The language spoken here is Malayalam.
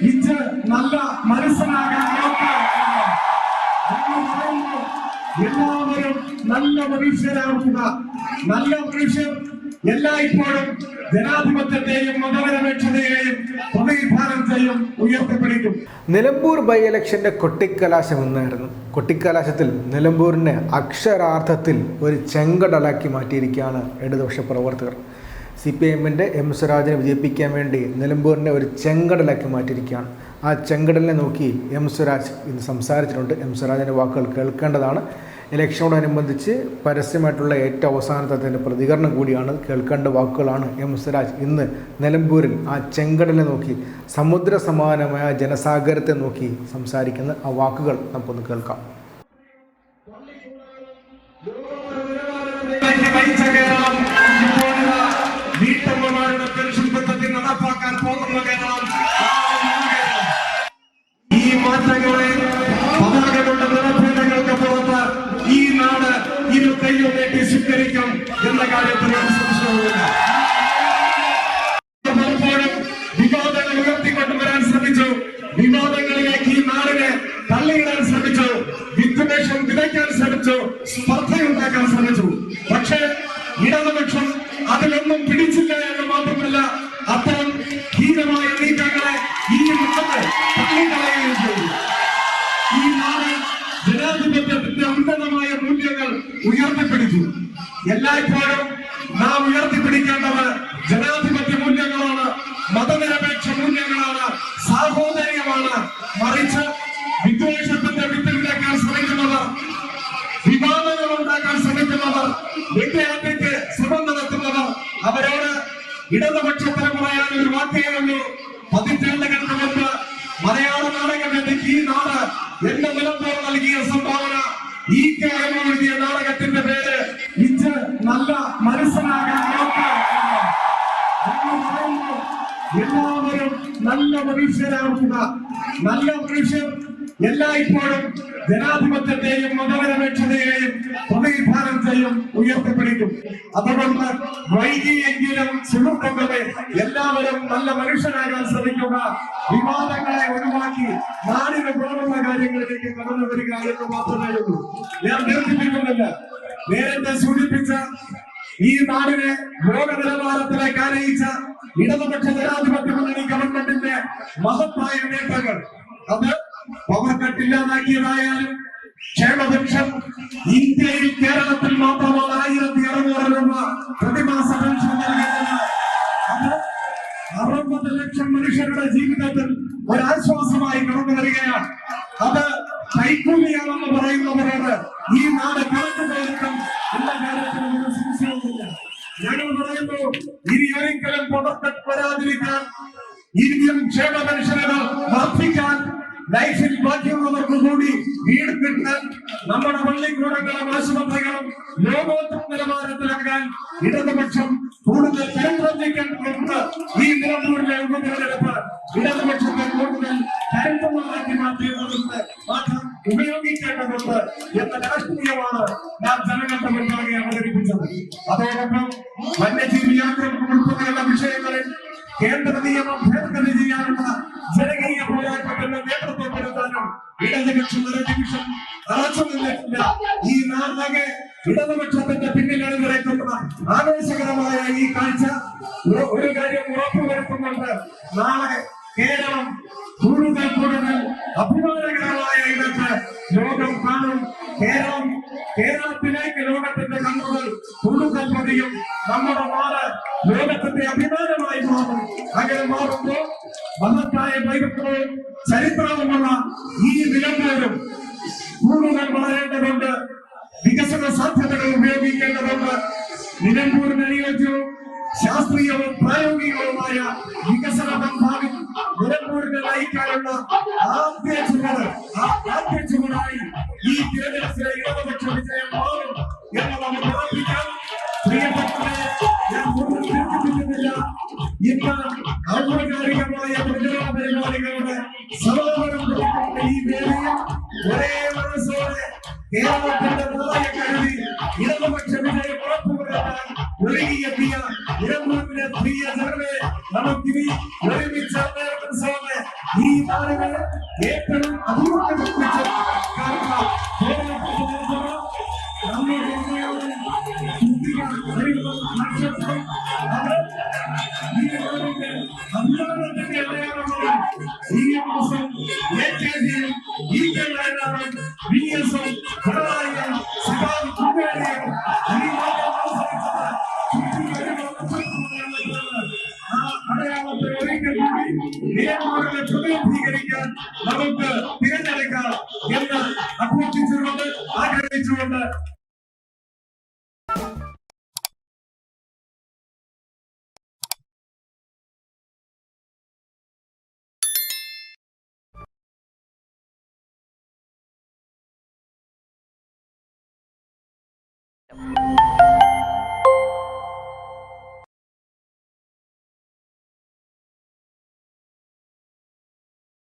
ഇച്ച് നല്ല മനസ്സിലാകാൻ എല്ലാവരും നല്ല മനുഷ്യരാകുക നല്ല മനുഷ്യർ എല്ലായ്പ്പോഴും ജനാധിപത്യത്തെയും മതനിരപേക്ഷതയെയും ചെയ്യും ഉയർത്തിപ്പിടിക്കും നിലമ്പൂർ ബൈ എലക്ഷന്റെ കൊട്ടിക്കലാശം എന്നായിരുന്നു കൊട്ടിക്കലാശത്തിൽ നിലമ്പൂരിനെ അക്ഷരാർത്ഥത്തിൽ ഒരു ചെങ്കടലാക്കി മാറ്റിയിരിക്കുകയാണ് ഇടതുപക്ഷ പ്രവർത്തകർ. സി പി എമ്മിന്റെ എം സ്വരാജിനെ വിജയിപ്പിക്കാൻ വേണ്ടി നിലമ്പൂരിനെ ഒരു ചെങ്കടലാക്കി മാറ്റിയിരിക്കുകയാണ്. ആ ചെങ്കടലിനെ നോക്കി എം സ്വരാജ് ഇന്ന് സംസാരിച്ചിട്ടുണ്ട്. എം സ്വരാജിന്റെ വാക്കുകൾ കേൾക്കേണ്ടതാണ്. ഇലക്ഷനോടനുബന്ധിച്ച് പരസ്യമായിട്ടുള്ള ഏറ്റവും അവസാനത്തെ പ്രതികരണം കൂടിയാണ് കേൾക്കേണ്ട വാക്കുകളാണ് എം സ്വരാജ് ഇന്ന് നിലമ്പൂരിൽ ആ ചെങ്കടലിനെ നോക്കി സമുദ്ര സമാനമായ ജനസാഗരത്തെ നോക്കി സംസാരിക്കുന്ന ആ വാക്കുകൾ നമുക്കൊന്ന് കേൾക്കാം. വീട്ടമ്മമാരുടെ പെൻഷൻ നടപ്പാക്കാൻ പോകുന്ന കേരളം. ഈ മാറ്റങ്ങളെ പതാകകളുടെ നിറഭേദങ്ങൾക്ക് പുറത്ത് ഈ നാട് ഇരു കൈയും നീട്ടി സ്വീകരിക്കും എന്ന കാര്യത്തിൽ ഒരു സംശയവുമില്ല. പലപ്പോഴും വിവാദങ്ങൾ ഉയർത്തിക്കൊണ്ടുവരാൻ ശ്രമിച്ചു. വിവാദങ്ങളിലേക്ക് ഈ നാടിനെ തള്ളിയിടാൻ ശ്രമിച്ചു. വിദ്വേഷം വിതയ്ക്കാൻ ശ്രമിച്ചു. സ്പർദ്ധയുണ്ടാക്കാൻ ശ്രമിച്ചു. പക്ഷേ ഇടതുപക്ഷം അതിലൊന്നും പിടിച്ചില്ല എന്ന് മാത്രമല്ല അത്തരം ഹീനമായ നീക്കങ്ങളെ ഈ നാട് ഈ നാട് ജനാധിപത്യത്തിന്റെ ഉന്നതമായ മൂല്യങ്ങൾ ഉയർത്തിപ്പിടിച്ചു. എല്ലായ്പ്പോഴും നാം ഉയർത്തിപ്പിടിക്കേണ്ടത് ജനാധിപത്യ മൂല്യങ്ങളാണ് മതനിരപേക്ഷ മൂല്യങ്ങളാണ് സാഹോദര്യമാണ്. മറിച്ച് വിദ്വേഷത്തിന്റെ വിത്തുണ്ടാക്കാൻ ശ്രമിക്കുന്നവർ വിവാദങ്ങൾ ഉണ്ടാക്കാൻ ശ്രമിക്കുന്നവർ അവരോട് ഇടതുപക്ഷത്തിന് പറയാൻ ഒരു വാക്കേ പതിറ്റാണ്ടുകൾക്ക് മുമ്പ് മലയാള നാടകവേദിക്ക് ഈ നാട് എന്റെ നിലമ്പൂർ നൽകിയ സംഭാവന ഈ കെ എഴുതിയ നാടകത്തിന്റെ പേര് ഇച്ച് നല്ല മനസ്സിലാകാൻ എല്ലാവരും നല്ല മനുഷ്യരാകുക. നല്ല മനുഷ്യർ എല്ലായ്പ്പോഴും ജനാധിപത്യത്തെയും മതനിരപേക്ഷതയെയും ചെയ്യും ഉയർത്തിപ്പിടിക്കും. അതുകൊണ്ട് വൈകിയെങ്കിലും സുഹൃത്തുക്കളെ എല്ലാവരും നല്ല മനുഷ്യനാകാൻ ശ്രമിക്കുക. വിവാദങ്ങളെ ഒഴിവാക്കി നാടിന് പോകുന്ന കാര്യങ്ങളിലേക്ക് കടന്നു വരിക എന്ന് മാത്രമേ ഉള്ളൂ. ഞാൻ ദീർഘിപ്പിക്കുന്നില്ല നേരത്തെ സൂചിപ്പിച്ച ഈ നാടിനെ ലോക നിലവാരത്തിലേക്ക് ആനയിച്ച ഇടതുപക്ഷ ജനാധിപത്യ മുന്നണി ഗവൺമെന്റിന്റെ മഹത്തായ നേട്ടങ്ങൾ. അത് പവർ കട്ട് ഇല്ലാതാക്കിയതായാലും ക്ഷേമപക്ഷം ഇന്ത്യയിൽ കേരളത്തിൽ മാത്രമാണ് ആയിരത്തി അറുന്നൂറ് രൂപ പ്രതിമാസ പെൻഷൻ അറുപത് ലക്ഷം മനുഷ്യരുടെ ജീവിതത്തിൽ ഒരാശ്വാസമായി കടന്നു വരികയാണ്. അത് കൈക്കൂലിയാണെന്ന് പറയുന്നവരോട് ഈ നാട് കണക്ക് ചോദിക്കും എന്ന കാര്യത്തിൽ ഒരു സംശയവുമില്ല. ഞങ്ങൾ പറയുന്നു ഇനി ഒരിക്കലും പുറത്തെട്ട് വരാതിരിക്കാൻ ഇന്ത്യൻ ക്ഷേമ പെൻഷനുകൾ വർദ്ധിക്കാൻ ലൈഫിൽ ബാക്കിയുള്ളവർക്ക് കൂടി വീട് കിട്ടാൻ നമ്മുടെ പള്ളിക്കൂടങ്ങളും ആശുപത്രികളും ലോകോത്തര നിലവാരത്തിലാക്കാൻ ഇടതുപക്ഷം കൂടുതൽ കരുപ്രവർത്തിക്കേണ്ടതുണ്ട് ഈ നിലമ്പൂരിലെ ഉപതെരഞ്ഞെടുപ്പ് ഇടതുപക്ഷത്തെ കൂടുതൽ കരുത്തമാക്കി മാറ്റിയതുകൊണ്ട് മാത്രം ഉപയോഗിക്കേണ്ടതുണ്ട് എന്ന രാഷ്ട്രീയമാണ് നാം ജനങ്ങളുടെ മുൻപാകെ അവതരിപ്പിച്ചത്. അതോടൊപ്പം വന്യജീവി ആക്രമണം ഉൾപ്പെടെയുള്ള വിഷയങ്ങളിൽ കേന്ദ്ര നിയമം ഭേദഗതി ചെയ്യാനുള്ള ജനകീയ പോരാട്ടത്തിന്റെ കൊടുക്കാനും ഇടതുപക്ഷം ഒരു നിമിഷം തറച്ചു നിന്നിട്ടില്ല. ഈ നാടക ഇടതുപക്ഷത്തിന്റെ പിന്നിലാണ് അണിനിരക്കുന്ന ആവേശകരമായ ഈ കാഴ്ച ഒരു കാര്യം ഉറപ്പുവരുത്തുന്നുണ്ട്. നാളെ കേരളം കൂടുതൽ കൂടുതൽ അഭിമാനകരമായ ഇടത്ത് ലോകം കാണും. കേരളം കേരളത്തിലേക്ക് ലോകത്തിന്റെ കണ്ണുകൾ കൂടുതൽ പതിയും. നമ്മുടെ നാട് ലോകത്തിന്റെ അഭിമാനമായി മാറും. അങ്ങനെ മാറുമ്പോൾ മഹത്തായ വൈവിധ്യവും ചരിത്രവുമുള്ള ഈ നിലമ്പൂരും കൂടുതൽ വളരേണ്ടതുണ്ട്. വികസന സാധ്യതകൾ ഉപയോഗിക്കേണ്ടതുണ്ട്. നിലമ്പൂരിന് അനുയോജ്യവും ശാസ്ത്രീയവും പ്രായോഗികവുമായ വികസന പന്ഥാവിൽ നിലമ്പൂരിനെ നയിക്കാനുള്ള ആദ്യ ചുമട് ആ ആദ്യ ചുമടായി ഈ തിരഞ്ഞെടുപ്പിലെ ഇടതുപക്ഷ വിജയം മാറും എന്ന് നമുക്ക് ഉറപ്പിക്കാം പ്രിയപ്പെട്ടവരെ ഞാൻ കൂടുതൽ ദീർഘിപ്പിക്കുന്നില്ല ഇന്ന് ഔപചാരികമായ போராளிகளோட சகோதரம் ஒரே மனசோடு தேவத்தின் போதை கருதி இடதுபட்ச விஜய புறப்புகிறார் ஒழுகிய பிரியா இளம்புற பிரிய தர்மே நமக்கு ஒருமிச்சாமல் சோழ కోసం A K G E K నాయనారాయణ బిఎస్ఓ వడరాయ శివాజీ కుమారి ఈ లోకం అవసరించిన చుట్టూ அடையாளத்தை ஒதுக்கி நேர்மாறலை பிரதிநிதிகரிக்க நமக்கு Yep.